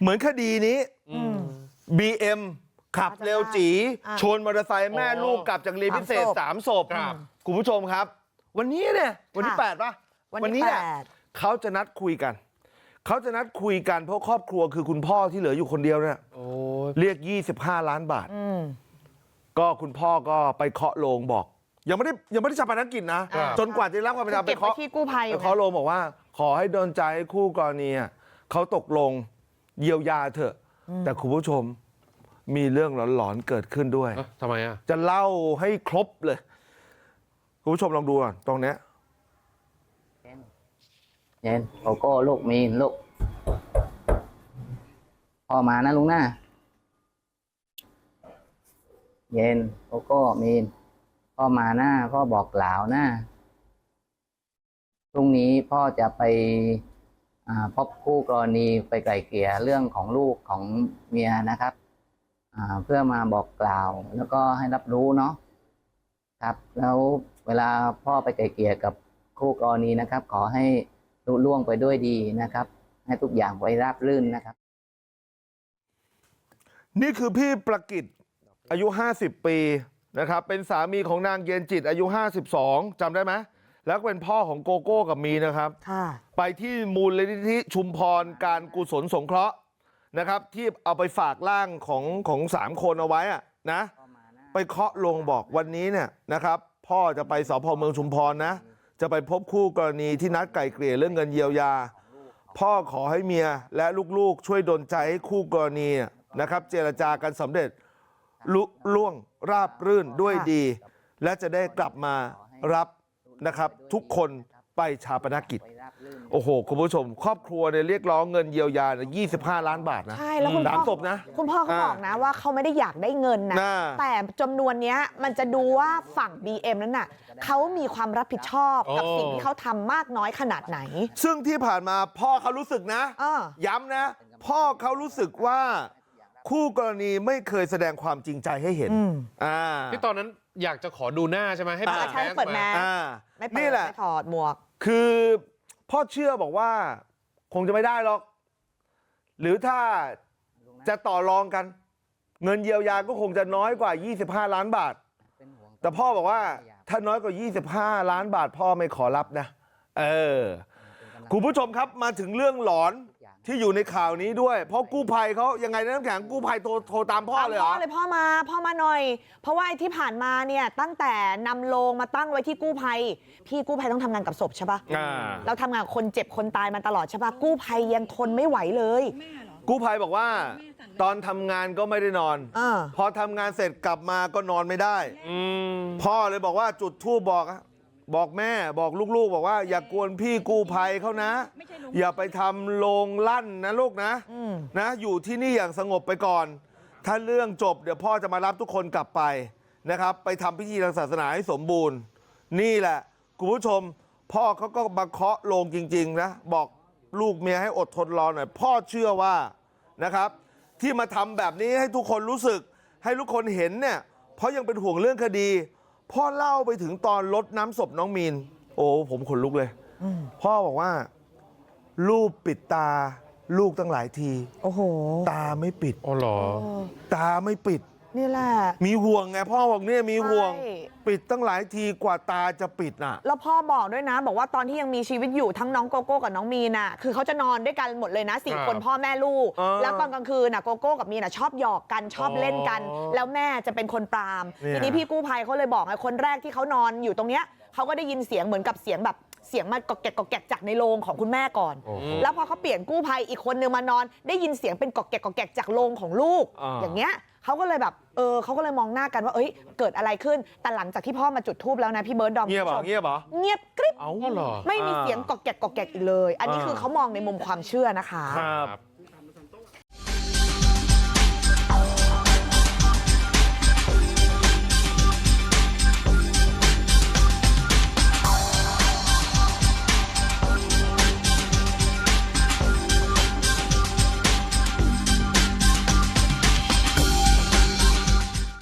เหมือนคดีนี้อืม BM ขับเร็วจีอ่าชนมอเตอร์ไซค์แม่อ๋อลูกกลับจากเรียนพิเศษสาสามมศศพพครับคุณผู้ชมครับ วันนี้เนี่ยวันที่ค่ะแปดป่ะวันที่แหละแปดเขาจะนัดคุยกัน เขาจะนัดคุยกันเพราะครอบครัวคือคุณพ่อที่เหลืออยู่คนเดียวเนี่ยโอ้ยเรียก25ล้านบาทอืมก็คุณพ่อก็ไปเคาะโลงบอก ยังไม่ได้ยังไม่ได้ชาปนกิจนะครับจนกว่าจะได้รับความเป็นธรรมไปเก็บไว้เคาะที่กู้ภัยอไปยู่ไงเคาะโลงบอกว่า ขอให้โดนใจคู่กรณีอะเขาตกลง เยียวยาเถอะ แต่คุณผู้ชมมีเรื่องหลอนๆเกิดขึ้นด้วยเอ้าทำไมอะ จะเล่าให้ครบเลย คุณผู้ชมลองดูก่อนตรงเนี้ยเย็นโกโก้ลูกมีนลูกพ่อมานะลุงนะเย็นโกโก้มีนพ่อมาหน้าพ่อบอกกล่าวนะพรุ่งนี้พ่อจะไปอ่า พบคู่กรณีไปไกล่เกลี่ยเรื่องของลูกของเมียนะครับเพื่อมาบอกกล่าวแล้วก็ให้รับรู้เนาะครับ แล้วเวลาพ่อไปไกล่เกลี่ยกับคู่กรณีนะครับ ขอให้ลุล่วงไปด้วยดีนะครับ ให้ทุกอย่างไปราบรื่นนะครับ นี่คือพี่ประกิตอายุ 50 ปีนะครับ เป็นสามีของนางเย็นจิตอายุ 52จำได้ไหม แล้วก็เป็นพ่อของโกโก้กับมีนะครับค่ะไปที่มูลนิธิชุมพรการกุศลสงเคราะห์นะครับที่เอาไปฝากร่างของของสามคนเอาไว้อะนะไปเคาะลงบอกวันนี้เนี่ยนะครับพ่อจะไปสพเมืองชุมพรนะจะไปพบคู่กรณีที่นัดไกล่เกลี่ยเรื่องเงินเยียวยา พ่อขอให้เมียและลูกๆ ช่วยดลใจให้คู่กรณีนะครับ เจรจากันสำเร็จลุล่วงราบรื่นด้วยดี และจะได้กลับมารับ นะครับทุกคนไปชาปนกิจโอ้โห คุณผู้ชม ครอบครัวเนี่ยเรียกร้องเงินเยียวยาเนี่ย25 ล้านบาทนะใช่แล้วคุณสามพ่อศพนะ คุณพ่อเขาอ่าบอกนะว่าเขาไม่ได้อยากได้เงินนะน่าแต่จำนวนเนี้ยมันจะดูว่าฝั่ง BM นั้นน่ะเขามีความรับผิดชอบกับอ๋อสิ่งที่เขาทำมากน้อยขนาดไหน ซึ่งที่ผ่านมาพ่อเขารู้สึกนะเออย้ำนะ พ่อเขารู้สึกว่าคู่กรณีไม่เคยแสดงความจริงใจให้เห็นอืมอ่าที่ตอนนั้น อยากจะขอดูหน้าใช่ไหมให้อ่าเปิดใช่แมสเปิดแมมาสอ่าไม่เปิดนี่แหละไม่ถอดหมวก คือพ่อเชื่อบอกว่าคงจะไม่ได้หรอก หรือถ้าจะต่อรองกัน เงินเยียวยาก็คงจะน้อยกว่า 25 ล้านบาท แต่พ่อบอกว่าถ้าน้อยกว่า 25 ล้านบาท พ่อไม่ขอรับนะ เออ คุณผู้ชมครับมาถึงเรื่องหลอน ที่อยู่ในข่าวนี้ด้วย เพราะกู้ภัยเขายังไงนะน้ำแข็งกู้ภัยโทรโทรตามพ่อตามเลยเหรพ่ออเลยพ่อมาพ่อมาหน่อย เพราะว่าไอ้ที่ผ่านมาเนี่ยตั้งแต่นำโลงมาตั้งไว้ที่กู้ภัย พี่กู้ภัยต้องทำงานกับศพใช่ปะอ่า เราทำงานกับคนเจ็บคนตายมาตลอดใช่ปะกู้ภัยยังทนไม่ไหวเลยกู้ภัยบอกว่า ตอนทำงานก็ไม่ได้นอน เออพอทำงานเสร็จกลับมาก็นอนไม่ได้ อืมพ่อเลยบอกว่าจุดทูบบอกอะบอกแม่บอกลูกๆ บอกว่าอย่ากวนพี่กู้ภัยเขานะ อย่าไปทำโรงลั่นนะลูกนะอืมนะอยู่ที่นี่อย่างสงบไปก่อน ถ้าเรื่องจบเดี๋ยวพ่อจะมารับทุกคนกลับไปนะครับ ไปทำพิธีทางศาสนาให้สมบูรณ์ นี่แหละคุณผู้ชม พ่อเขาก็มาเคาะโลงจริง ๆ นะ บอกลูกเมียให้อดทนรอหน่อย พ่อเชื่อว่านะครับ ที่มาทำแบบนี้ให้ทุกคนรู้สึก ให้ทุกคนเห็นเนี่ยเพราะยังเป็นห่วงเรื่องคดี พ่อเล่าไปถึงตอนลดน้ำศพน้องมีน โอ้ผมขนลุกเลยอืมพ่อบอกว่า ลูกปิดตาลูกตั้งหลายทีโอ้โหตาไม่ปิดอ๋อเหรอเออตาไม่ปิด นี่แหละ มีห่วงไงพ่อบอกเนี่ยมีห่วง ใช่ ปิดตั้งหลายทีกว่าตาจะปิดน่ะ แล้วพ่อบอกด้วยนะ บอกว่าตอนที่ยังมีชีวิตอยู่ทั้งน้องโกโก้กับน้องมีนน่ะคือเขาจะนอนด้วยกันหมดเลยนะสี่ครับคนพ่อแม่ลูก เออแล้วตอนกลางคืนน่ะโกโก้กับมีนน่ะชอบหยอกกันชอบเล่นกัน อ๋อแล้วแม่จะเป็นคนปรามเนี่ย ทีนี้พี่กู้ภัยเขาเลยบอกไงคนแรกที่เขานอนอยู่ตรงเนี้ยเขาก็ได้ยินเสียงเหมือนกับเสียงแบบ เสียงมากอกแกกกอกแกกจากในโรงของคุณแม่ก่อนโอ้โหแล้วพอเขาเปลี่ยนกู้ภัยอีกคนนึงมานอน ได้ยินเสียงเป็นกอกแกกกอกแกกจากโรงของลูกอ่าอย่างเงี้ยเขาก็เลยแบบเออเขาก็เลยมองหน้ากันว่าเอ้ยเกิดอะไรขึ้นแต่หลังจากที่พ่อมาจุดทูบแล้วนะพี่เบิร์ดดอมเงียบเหรอคุณผู้ชมเงียบเหรอเงียบกริบเอาอ๋อเหรอไม่มีอ่าเสียงกอกแกกกอกแกกอีกเลย อันนี้อ่าคือเขามองในมุมความเชื่อนะคะครับ